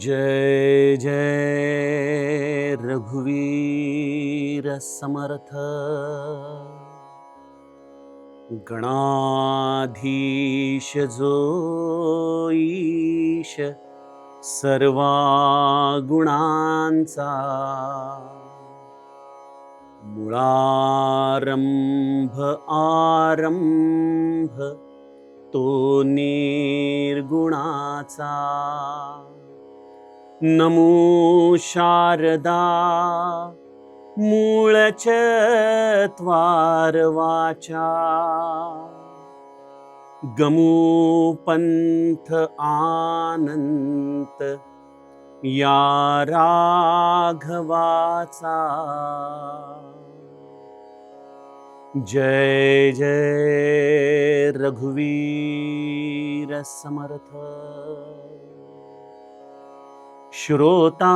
जय जय रघुवीर समर्थ। गणाधीश जो ईश सर्वा गुणांचा मुळारंभ आरंभ तो निर्गुणाचा। नमो शारदा। मूळच त्वार वाचा। गमू आनंत। या राघवाचा। जय जय रघुवीर समर्थ। श्रोता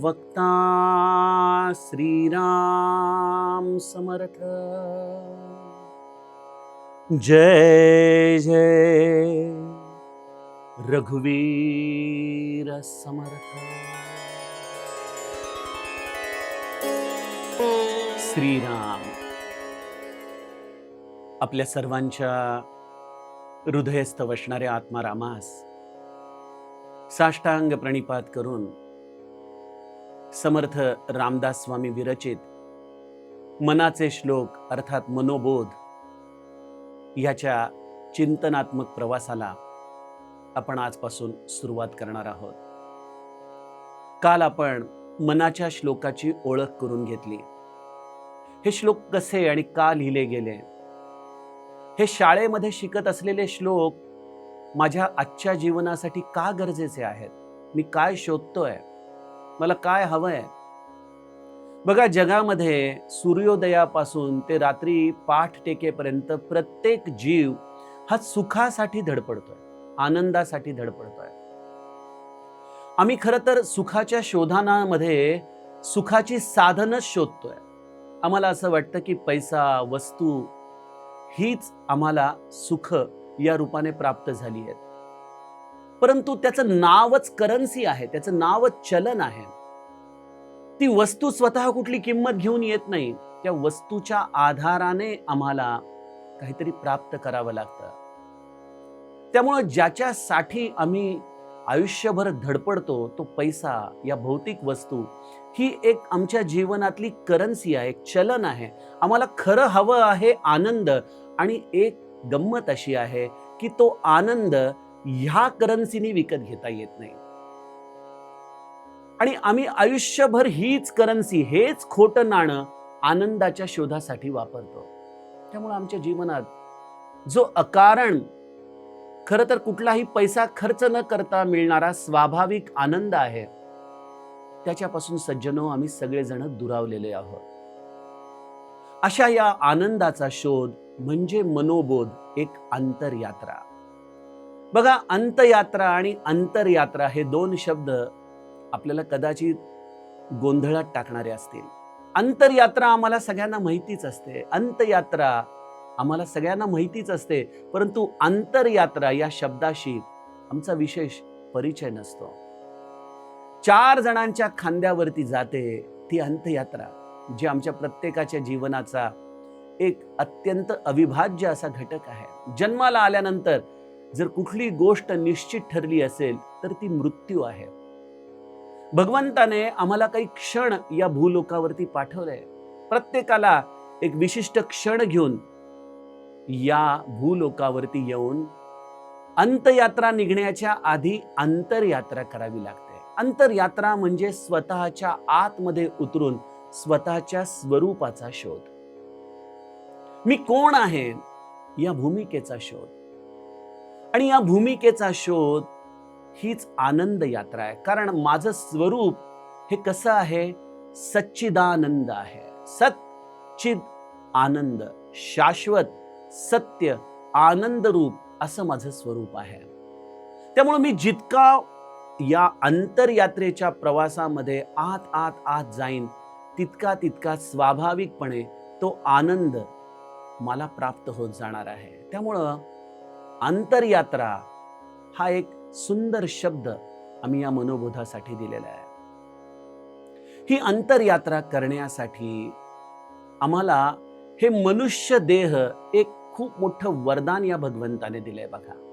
वक्ता श्रीराम समर्थ। जय जय रघुवीर समर्थ। श्रीराम आपल्या सर्वांच्या हृदयस्थ वसणाऱ्या आत्मारामास साष्टांग प्रणिपात करून समर्थ रामदास स्वामी विरचित मनाचे श्लोक अर्थात मनोबोध याच्या चिंतनात्मक प्रवासाला आपण आजपासून सुरुवात करणार आहोत. काल आपण मनाच्या श्लोकाची ओळख करून घेतली. हे श्लोक कसे आणि का लिहिले गेले? हे शाळेमध्ये शिकत असलेले श्लोक माझ्या आजच्या जीवनासाठी का गरजेचे आहेत? मी काय शोधतोय? मला काय हवंय? बघा जगामध्ये सूर्योदयापासून ते रात्री पाठ टेकेपर्यंत प्रत्येक जीव हा सुखासाठी धडपडतोय आनंदासाठी धडपडतोय. आम्ही खरं तर सुखाच्या शोधानामध्ये सुखाची साधनच शोधतोय. आम्हाला असं वाटतं की पैसा वस्तू हीच आम्हाला सुख या रूपाने प्राप्त झाली आहेत. परंतु त्याचं नावच करन्सी आहे त्याचं नावच चलन आहे. ती वस्तू स्वतः कुठली किंमत घेऊन येत नाही त्या वस्तूच्या आधाराने आम्हाला काहीतरी प्राप्त करावं लागतं. त्यामुळं ज्याच्यासाठी आम्ही आयुष्यभर धडपडतो तो पैसा या भौतिक वस्तू ही एक आमच्या जीवनातली करन्सी आहे एक चलन आहे. आम्हाला खरं हवं आहे आनंद आणि एक गंमत अशी आहे की तो आनंद ह्या करन्सीने विकत घेता येत नाही. आणि आम्ही आयुष्यभर हीच करन्सी हेच खोटं नाणं आनंदाच्या शोधासाठी वापरतो. त्यामुळे आमच्या जीवनात जो अकारण खरं तर कुठलाही पैसा खर्च न करता मिळणारा स्वाभाविक आनंद आहे त्याच्यापासून सज्जनो आम्ही सगळेजण दुरावलेले आहोत. अशा या आनंदाचा शोध म्हणजे मनोबोध एक अंतरयात्रा. बघा अंतयात्रा आणि अंतरयात्रा हे दोन शब्द आपल्याला कदाचित गोंधळात टाकणारे असतील. अंतरयात्रा आम्हाला सगळ्यांना माहितीच असते. अंतयात्रा आम्हाला सगळ्यांना माहितीच असते. परंतु अंतरयात्रा या शब्दाशी आमचा विशेष परिचय नसतो. चार जणांच्या खांद्यावरती जाते ती अंतयात्रा जी आमच्या प्रत्येकाच्या जीवनाचा एक अत्यंत अविभाज्य असा घटक आहे. जन्माला आल्यानंतर जर कुठली गोष्ट निश्चित ठरली असेल तर ती मृत्यू आहे. भगवंताने आम्हाला काही क्षण या भूलोकावरती पाठवलंय. प्रत्येकाला एक विशिष्ट क्षण घेऊन या भूलोकावरती येऊन अंतयात्रा निघण्याच्या आधी अंतरयात्रा करावी लागते. अंतरयात्रा म्हणजे स्वतःच्या आतमध्ये उतरून स्वतःच्या स्वरूपाचा शोध. मी कोण आहे? या भूमिकेचा शोध. आणि या भूमिकेचा शोध हीच आनंद यात्रा आहे. कारण माझं स्वरूप हे कसं आहे? सच्चिदानंद आहे. सच्चिद आनंद शाश्वत सत्य आनंद रूप असं माझं स्वरूप आहे. त्यामुळे मी जितका या अंतरयात्रेच्या प्रवासामध्ये आत आत आत जाईन तितका तितका स्वाभाविकपणे तो आनंद मला प्राप्त होत जाणार आहे. त्यामुळं अंतरयात्रा हा एक सुंदर शब्द आम्ही या मनोबोधासाठी दिलेला आहे. ही अंतरयात्रा करण्यासाठी आम्हाला हे मनुष्य देह एक खूप मोठं वरदान या भगवंताने दिलंय बघा.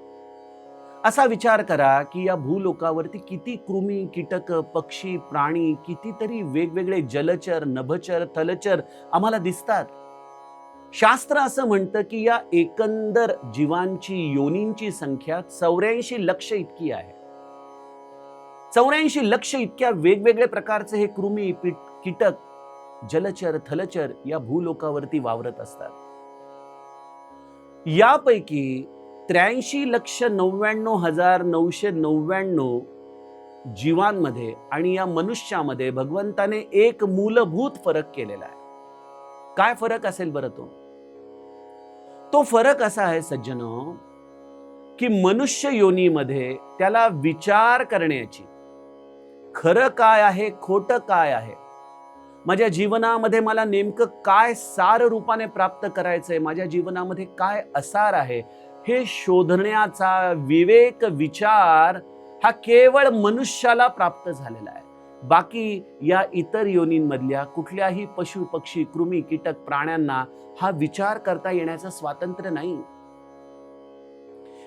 असा विचार करा की या भूलोकावरती किती कृमी कीटक पक्षी प्राणी कितीतरी वेगवेगळे जलचर नभचर थलचर आम्हाला दिसतात. शास्त्र असं म्हणतं की या एकंदर जीवांची योनींची संख्या चौऱ्याऐंशी लक्ष इतकी आहे. चौऱ्याऐंशी लक्ष इतक्या वेगवेगळ्या प्रकारचे हे कृमी कीटक जलचर थलचर या भूलोकावरती वावरत असतात. यापैकी त्र्याऐंशी लक्ष नव्याण्णव हजार नऊशे नव्याण्णव जीवांमध्ये आणि या मनुष्यामध्ये भगवंताने एक मूलभूत फरक केलेला आहे. काय फरक असेल बरं तो? तो फरक असा आहे सज्जन की मनुष्य योनीमध्ये त्याला विचार करण्याची खरं काय आहे खोटं काय आहे माझ्या जीवनामध्ये मला नेमकं काय सार रूपाने प्राप्त करायचं आहे माझ्या जीवनामध्ये काय असार आहे हे शोधण्याचा विवेक विचार हा केवळ मनुष्याला प्राप्त झालेला आहे. बाकी या इतर योनींमधल्या कुठल्याही पशु पक्षी कृमी कीटक प्राण्यांना हा विचार करता येण्याचं स्वातंत्र्य नाही.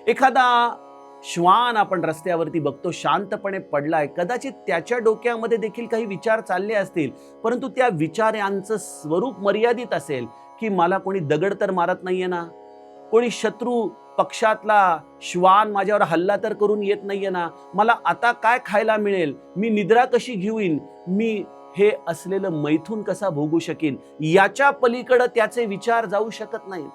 एखादा श्वान आपण रस्त्यावरती बघतो शांतपणे पडलाय कदाचित त्याच्या डोक्यामध्ये देखील काही विचार चालले असतील परंतु त्या विचारांचं स्वरूप मर्यादित असेल की मला कोणी दगड तर मारत नाहीये ना? कोणी शत्रू पक्षातला श्वान माझ्यावर हल्ला तर करून येत नाहीये ना. मला आता काय खायला मिळेल? मी निद्रा कशी घेऊन मी हे असलेलं मैथून कसा भोगू शकेन? याच्या पलीकडं त्याचे विचार जाऊ शकत नाहीत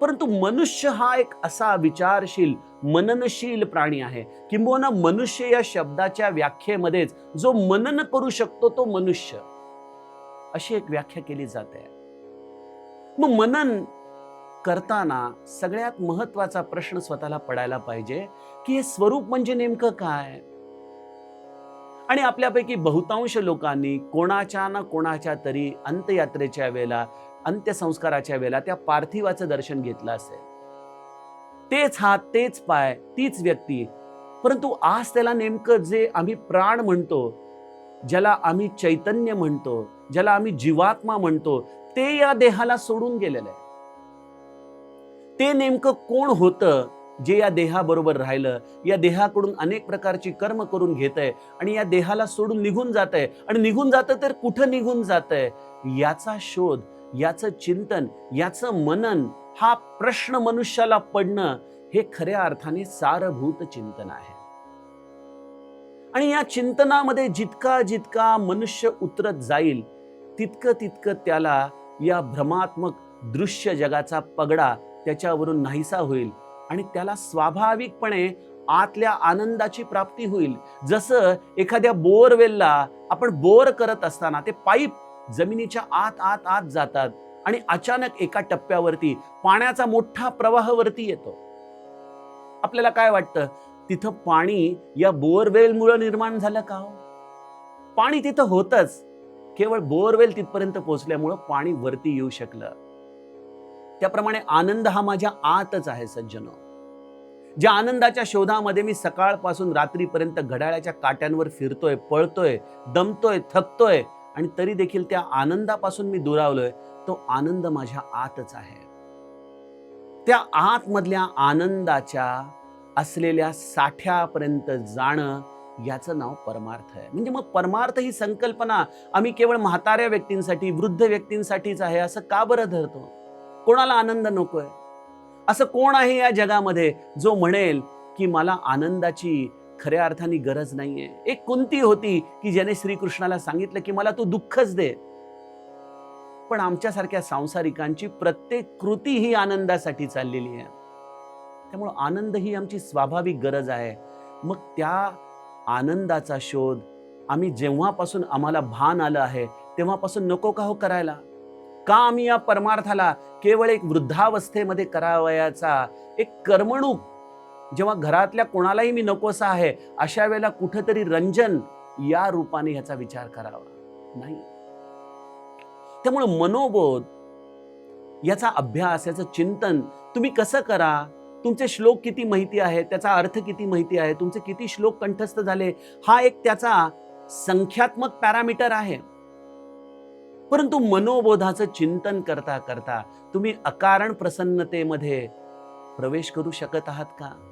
परंतु मनुष्य हा एक असा विचारशील मननशील प्राणी आहे. किंबहुना मनुष्य या शब्दाच्या व्याख्येमध्येच जो मनन करू शकतो तो मनुष्य. अशी एक व्याख्या केली जाते. मग मनन करताना सगळ्यात महत्त्वाचा प्रश्न स्वतःला पडायला पाहिजे की हे स्वरूप म्हणजे नेमकं काय? आणि आपल्यापैकी बहुतांश लोकांनी कोणाच्या ना कोणाच्या तरी अंत्ययात्रेच्या वेळेला अंत्यसंस्काराच्या वेळेला त्या पार्थिवाचं दर्शन घेतलं असेल. तेच हात तेच पाय तीच व्यक्ती. परंतु आज त्याला नेमकं जे आम्ही प्राण म्हणतो ज्याला आम्ही चैतन्य म्हणतो ज्याला आम्ही जीवात्मा म्हणतो ते या देहाला सोडून गेलेलं आहे ते नेमकं कोण होतं जे या देहाबरोबर राहिलं? या देहाकडून अनेक प्रकारची कर्म करून घेत आहे आणि या देहाला सोडून निघून जात आहे आणि निघून जातं तर कुठं निघून जात आहे याचा शोध याचं चिंतन याचं मनन हा प्रश्न मनुष्याला पडणं हे खऱ्या अर्थाने सारभूत चिंतन आहे. आणि या चिंतनामध्ये जितका जितका मनुष्य उतरत जाईल तितकं तितकं त्याला या भ्रमात्मक दृश्य जगाचा पगडा त्याच्यावरून नाहीसा होईल आणि त्याला स्वाभाविकपणे आतल्या आनंदाची प्राप्ती होईल. जसं एखाद्या बोरवेलला आपण बोर करत असताना ते पाईप जमिनीच्या आत आत आत जातात आणि अचानक एका टप्प्यावरती पाण्याचा मोठा प्रवाह वरती येतो. आपल्याला काय वाटतं? तिथं पाणी या बोअरवेलमुळे निर्माण झालं का हो? पाणी तिथं होतच. केवळ बोअरवेल तिथपर्यंत पोहोचल्यामुळं पाणी वरती येऊ शकलं. त्याप्रमाणे आनंद हा माझ्या आतच आहे सज्जन. ज्या आनंदाच्या शोधामध्ये मी सकाळपासून रात्रीपर्यंत घड्याळाच्या काट्यांवर फिरतोय पळतोय दमतोय थकतोय आणि तरी देखील त्या आनंदापासून मी दुरावलोय तो आनंद माझ्या आतच आहे. त्या आतमधल्या आनंदाच्या असलेल्या साठ्यापर्यंत जाणं याचं नाव परमार्थ आहे. म्हणजे मग परमार्थ ही संकल्पना आम्ही केवळ म्हाताऱ्या व्यक्तींसाठी वृद्ध व्यक्तींसाठीच आहे असं का बरं धरतो? कोणाला आनंद नकोय? असं कोण आहे या जगामध्ये जो म्हणेल की मला आनंदाची खऱ्या अर्थाने गरज नाहीये. एक कुंती होती की ज्याने श्रीकृष्णाला सांगितलं की मला तू दुःखच दे. पण आमच्यासारख्या सांसारिकांची प्रत्येक कृती ही आनंदासाठी चाललेली आहे. त्यामुळं आनंद ही आमची स्वाभाविक गरज आहे. मग त्या आनंदाचा शोध आम्ही जेव्हापासून आम्हाला भान आलं आहे तेव्हापासून नको का हो करायला? का आम्ही या परमार्थाला केवळ एक वृद्धावस्थेमध्ये करावयाचा एक करमणूक. जेव्हा घरातल्या कोणालाही मी नकोसा आहे अशा वेळेला कुठंतरी रंजन या रूपाने ह्याचा विचार करावा. नाही. त्यामुळे मनोबोध याचा अभ्यास याचं चिंतन तुम्ही कसं करा? तुमचे श्लोक किती माहिती आहे त्याचा अर्थ किती माहिती आहे? तुमचे किती श्लोक कंठस्थ झाले? हा एक त्याचा संख्यात्मक पॅरामीटर आहे. परंतु मनोबोधाचं चिंतन करता करता तुम्ही अकारण प्रसन्नतेमध्ये प्रवेश करू शकत आहात का?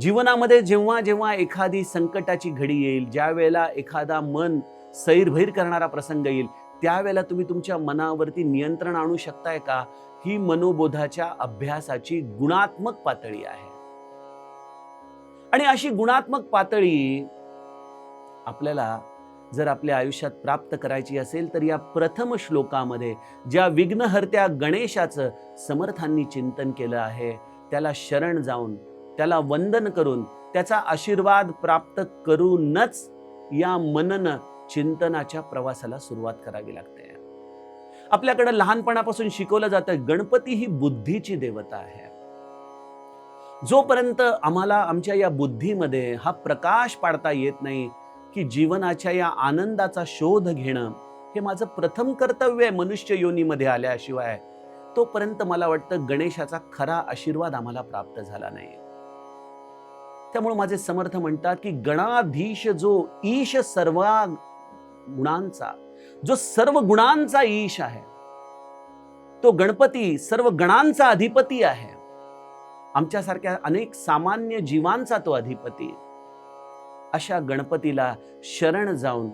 जीवनामध्ये जेव्हा जेव्हा एखादी संकटाची घडी येईल ज्या वेळेला एखादा मन सैरभैर करणारा प्रसंग येईल त्यावेळेला तुम्ही तुमच्या मनावरती नियंत्रण आणू शकताय का? ही मनोबोधाच्या अभ्यासाची गुणात्मक पातळी आहे. आणि अशी गुणात्मक पातळी आपल्याला जर आपल्या आयुष्यात प्राप्त करायची असेल तर या प्रथम श्लोकामध्ये ज्या विघ्नहर्त्या गणेशाचं समर्थांनी चिंतन केलं आहे त्याला शरण जाऊन त्याला वंदन करून त्याचा आशीर्वाद प्राप्त करूनच या मनन चिंतनाच्या प्रवासाला सुरुवात करावी लागते. आपल्याकडे लहानपणापासून शिकवलं जातं गणपती ही बुद्धीची देवता आहे. जोपर्यंत आम्हाला आमच्या या बुद्धीमध्ये हा प्रकाश पाडता येत नाही की जीवनाच्या या आनंदाचा शोध घेणं हे माझं प्रथम कर्तव्य आहे मनुष्य योनीमध्ये आल्याशिवाय. तोपर्यंत मला वाटतं गणेशाचा खरा आशीर्वाद आम्हाला प्राप्त झाला नाही. त्यामुळे माझे समर्थ म्हणतात की गणाधीश जो ईश सर्व गुणांचा जो सर्व गुणांचा ईश आहे तो गणपती सर्व गणांचा अधिपती आहे. आमच्यासारख्या अनेक सामान्य जीवांचा तो अधिपती. अशा गणपतीला शरण जाऊन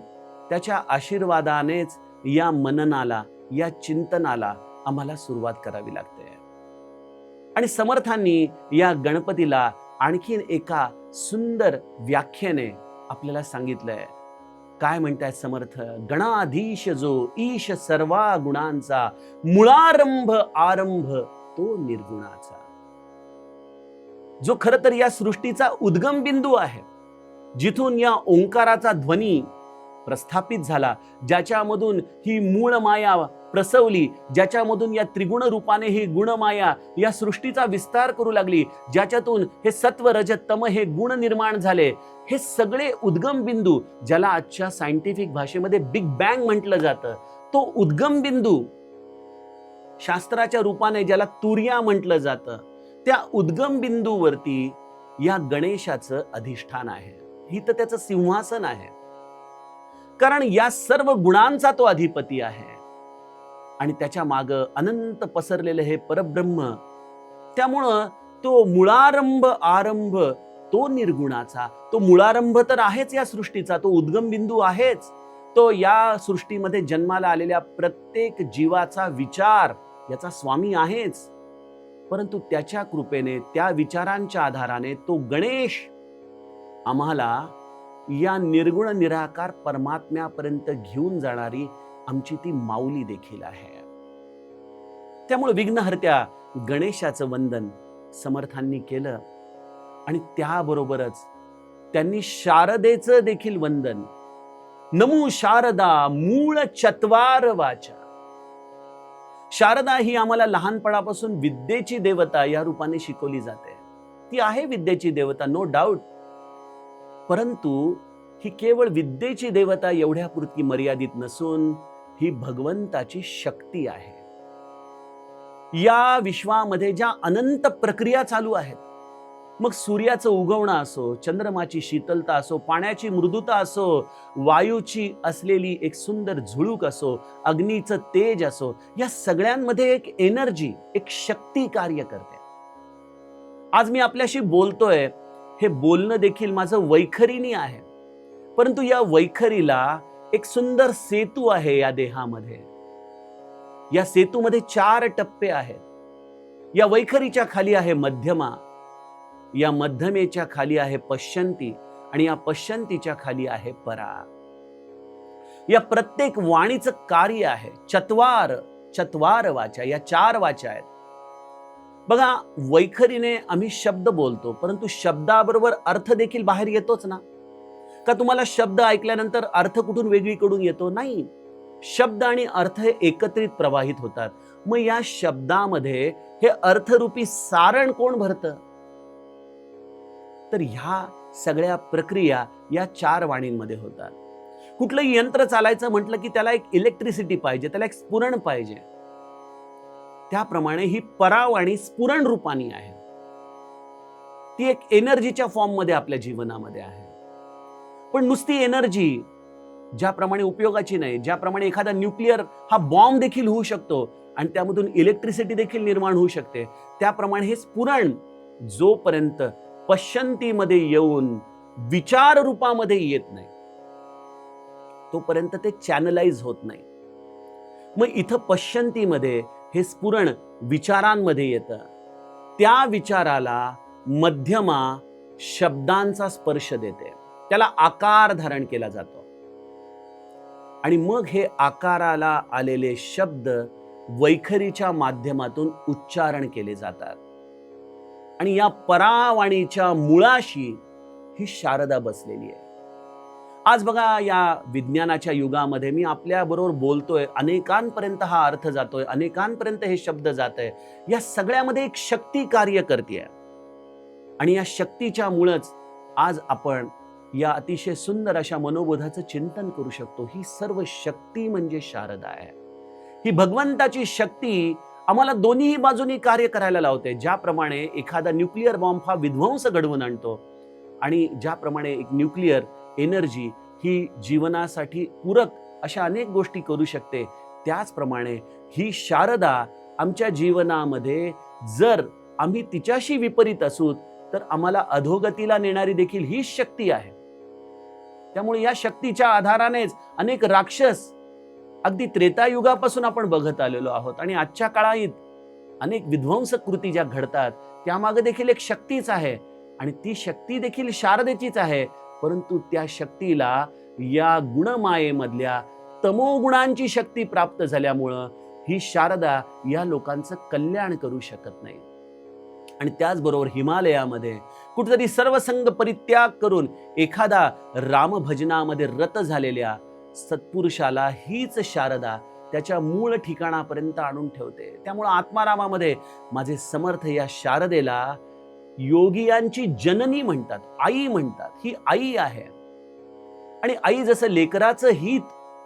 त्याच्या आशीर्वादानेच या मननाला या चिंतनाला आम्हाला सुरुवात करावी लागते. आणि समर्थांनी या गणपतीला आणखीन एका सुंदर व्याख्येने आपल्याला सांगितलंय. काय म्हणताय समर्थ? गणाधीश जो ईश सर्वा गुणांचा मुळारंभ आरंभ तो निर्गुणाचा. जो खर तर या सृष्टीचा उद्गम बिंदू आहे जिथून या ओंकाराचा ध्वनी प्रस्थापित झाला ज्याच्यामधून ही मूळ माया प्रसवली ज्याच्यामधून या त्रिगुण रूपाने ही गुणमाया या सृष्टीचा विस्तार करू लागली ज्याच्यातून हे सत्व रजत तम हे गुण निर्माण झाले. हे सगळे उद्गम बिंदू ज्याला आजच्या सायंटिफिक भाषेमध्ये बिग बँग म्हटलं जातं तो उद्गम बिंदू शास्त्राच्या रूपाने ज्याला तुर्या म्हटलं जातं त्या उद्गम बिंदूवरती या गणेशाचं अधिष्ठान आहे. ही तर त्याचं सिंहासन आहे. कारण या सर्व गुणांचा तो अधिपती आहे. आणि त्याच्या माग अनंत पसरलेलं हे परब्रह्म त्यामुळं तो मुळारंभ आरंभ तो निर्गुणाचा तो मुळारंभ तर आहेच या सृष्टीचा तो उद्गम बिंदू आहेच. तो या सृष्टीमध्ये जन्माला आलेल्या प्रत्येक जीवाचा विचार याचा स्वामी आहेच. परंतु त्याच्या कृपेने त्या विचारांच्या आधाराने तो गणेश आम्हाला या निर्गुण निराकार परमात्म्यापर्यंत घेऊन जाणारी आमची ती माऊली देखील आहे. त्यामुळे विघ्नहर्त्या गणेशाचं वंदन समर्थांनी केलं आणि त्याबरोबरच त्यांनी शारदेचं देखील वंदन. नमू शारदा मूळ चत्वार वाचा. शारदा ही आम्हाला लहानपणापासून विद्येची देवता या रूपाने शिकवली जाते. ती आहे विद्येची देवता नो डाऊट परंतु ही केवळ विद्येची देवता एवढ्यापुरती मर्यादित नसून ही भगवंताची शक्ती आहे. या विश्वामध्ये ज्या अनंत प्रक्रिया चालू आहेत मग सूर्याचं उगवणं असो चंद्रमाची शीतलता असो पाण्याची मृदुता असो वायूची असलेली एक सुंदर झुळूक असो अग्नीचं तेज असो या सगळ्यांमध्ये एक एनर्जी एक शक्ती कार्य करते. आज मी आपल्याशी बोलतोय हे बोलणं देखील माझं वैखरीनी आहे. परंतु या वैखरीला एक सुंदर सेतू आहे या देहामध्ये. या सेतूमध्ये चार टप्पे आहेत. या वैखरीच्या खाली आहे मध्यमा या मध्यमेच्या खाली आहे पश्चंती आणि या पश्चंतीच्या खाली आहे परा. या प्रत्येक वाणीचं कार्य आहे. चत्वार चत्वार वाचा या चार वाचा आहेत. बघा वैखरीने आम्ही शब्द बोलतो परंतु शब्दाबरोबर अर्थ देखील बाहेर येतोच ना. का तुम्हाला शब्द ऐकल्यानंतर अर्थ कुठून वेगळीकडून येतो? नाही. शब्द आणि अर्थ हे एकत्रित प्रवाहित होतात. मग या शब्दामध्ये हे अर्थरूपी सारण कोण भरतं? तर ह्या सगळ्या प्रक्रिया या चार वाणींमध्ये होतात. कुठलंही यंत्र चालायचं म्हटलं की त्याला एक इलेक्ट्रिसिटी पाहिजे त्याला एक स्फुरण पाहिजे. त्याप्रमाणे ही परावाणी स्फुरण रूपानी आहे. ती एक एनर्जीच्या फॉर्ममध्ये आपल्या जीवनामध्ये आहे. पण नुसती एनर्जी ज्याप्रमाणे उपयोगाची नाही ज्याप्रमाणे एखादा न्यूक्लिअर हा बॉम्ब देखील होऊ शकतो आणि त्यामधून इलेक्ट्रिसिटी देखील निर्माण होऊ शकते त्याप्रमाणे हे स्फुरण जोपर्यंत पश्चंतीमध्ये येऊन विचार रूपामध्ये येत नाही तोपर्यंत ते चॅनलाइज होत नाही. मग इथं पश्चंतीमध्ये हे स्फुरण विचारांमध्ये येतं. त्या विचाराला मध्यमा शब्दांचा स्पर्श देते. त्याला आकार धारण केला जातो. आणि मग हे आकाराला आलेले शब्द वैखरीच्या माध्यमातून उच्चारण केले जातात. आणि या परावाणीच्या मुळाशी ही शारदा बसलेली आहे. आज बघा या विज्ञानाच्या युगामध्ये मी आपल्या बरोबर बोलतोय अनेकांपर्यंत हा अर्थ जातोय अनेकांपर्यंत हे शब्द जात आहे या सगळ्यामध्ये एक शक्ती कार्य करते आणि या शक्तीच्या मुळच आज आपण या अतिशय सुंदर अशा मनोबोधाचं चिंतन करू शकतो. ही सर्व शक्ती म्हणजे शारदा आहे. ही भगवंताची शक्ती आम्हाला दोन्ही बाजूनी कार्य करायला लावते. ज्याप्रमाणे एखादा न्यूक्लिअर बॉम्ब हा विध्वंस घडवून आणतो आणि ज्याप्रमाणे एक न्यूक्लिअर एनर्जी ही जीवनासाठी पूरक अशा अनेक गोष्टी करू शकते. त्याचप्रमाणे ही शारदा आमच्या जीवनामध्ये जर आम्ही तिच्याशी विपरीत असू तर आम्हाला अधोगतीला नेणारी देखील हीच शक्ती आहे. त्यामुळे या शक्तीच्या आधारानेच अनेक राक्षस अगदी त्रेतायुगापासून आपण बघत आलेलो आहोत आणि आजच्या काळात अनेक विध्वंस कृती ज्या घडतात त्यामागे देखील एक शक्तीच आहे. आणि ती शक्ती देखील शारदेचीच आहे. परंतु त्या शक्तीला या गुणमायेमधल्या तमोगुणांची शक्ती प्राप्त झाल्यामुळं ही शारदा या लोकांचं कल्याण करू शकत नाही. आणि त्याचबरोबर हिमालयामध्ये कुठेतरी सर्वसंग परित्याग करून एखादा रामभजनामध्ये रत झालेल्या सत्पुरुषाला हीच शारदा त्याच्या मूळ ठिकाणापर्यंत आणून ठेवते. त्यामुळं आत्मारामामध्ये माझे समर्थ या शारदेला योगियांची जननी म्हणतात आई म्हणतात ही आई आहे. आणि आई जसं लेकराचं हित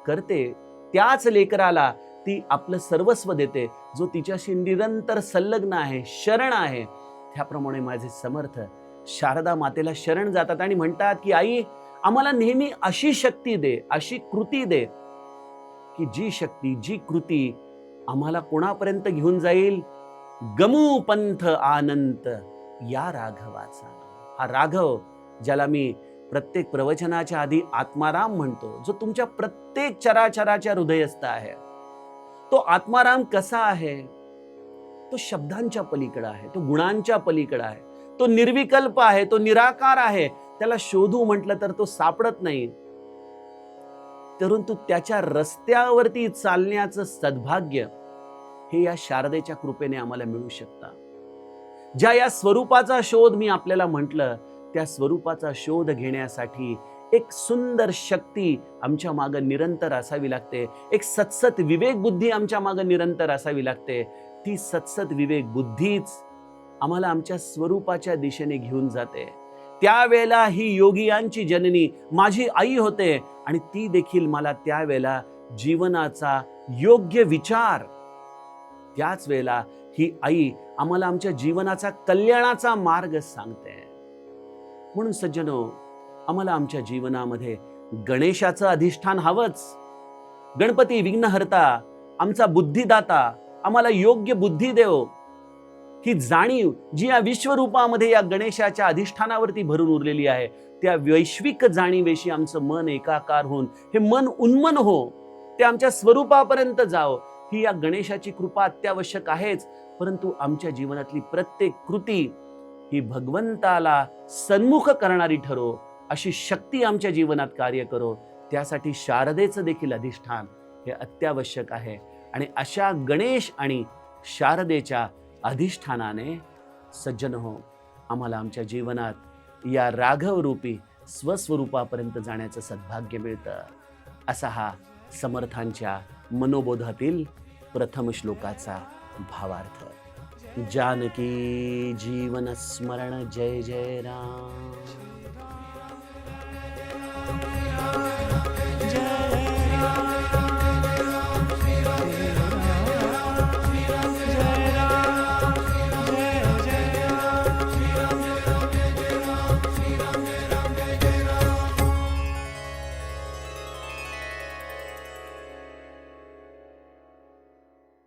करते त्याच लेकराला ती आपलं सर्वस्व देते जो तिच्याशी निरंतर संलग्न आहे शरण आहे. त्याप्रमाणे माझे समर्थ शारदा मातेला शरण जातात आणि म्हणतात की आई आम्हाला नेहमी अशी शक्ती दे अशी कृती दे की जी शक्ती जी कृती आम्हाला कोणापर्यंत घेऊन जाईल? गमू पंथ आनंत या राघवाचा. हा राघव ज्याला मी प्रत्येक प्रवचनाच्या आधी आत्माराम म्हणतो जो तुमच्या प्रत्येक चराचराच्या हृदयस्थ आहे. तो आत्माराम कसा आहे? तो शब्दांच्या पलीकडे आहे तो गुणांच्या पलीकडे आहे. तो निर्विकल्प आहे तो निराकार आहे. त्याला शोधू म्हटलं तर तो सापडत नाही. परंतु त्याच्या रस्त्यावरती चालण्याचं सद्भाग्य हे या शारदेच्या कृपेने आम्हाला मिळू शकतं. ज्या या स्वरूपाचा शोध मी आपल्याला म्हटलं त्या स्वरूपाचा शोध घेण्यासाठी एक सुंदर शक्ती आमच्या मागं निरंतर असावी लागते. एक सत्सत विवेक बुद्धी आमच्या मागं निरंतर असावी लागते. ती सत्सत विवेक बुद्धीच आम्हाला आमच्या स्वरूपाच्या दिशेने घेऊन जाते. त्यावेळेला ही योगियांची जननी माझी आई होते आणि ती देखील मला त्यावेळेला जीवनाचा योग्य विचार त्याच वेळेला ही आई आम्हाला आमच्या जीवनाचा कल्याणाचा मार्ग सांगते. म्हणून सज्जनो आम्हाला आमच्या जीवनामध्ये गणेशाचं अधिष्ठान हवंच. गणपती विघ्नहर्ता आमचा बुद्धिदाता आम्हाला योग्य बुद्धी देव. ही जाणीव जी या विश्वरूपामध्ये या गणेशाच्या अधिष्ठानावरती भरून उरलेली आहे त्या वैश्विक जाणीवेशी आमचं मन एकाकार होऊन हे मन उन्मन हो ते आमच्या स्वरूपापर्यंत जावं ही या गणेशाची कृपा अत्यावश्यक आहेच. परंतु आमच्या जीवनातली प्रत्येक कृती ही भगवंताला सन्मुख करणारी ठरो अशी शक्ती आमच्या जीवनात कार्य करो. त्यासाठी शारदेचं देखील अधिष्ठान हे अत्यावश्यक आहे. आणि अशा गणेश आणि शारदेच्या अधिष्ठानाने सज्जन हो. आम्हाला आमच्या जीवनात या राघव रूपी स्वस्वरूपापर्यंत जाण्याचं सद्भाग्य मिळतं. असा हा समर्थांच्या मनोबोधातील प्रथम श्लोकाचा भावार्थ। जानकी जीवन स्मरण जय जय राम।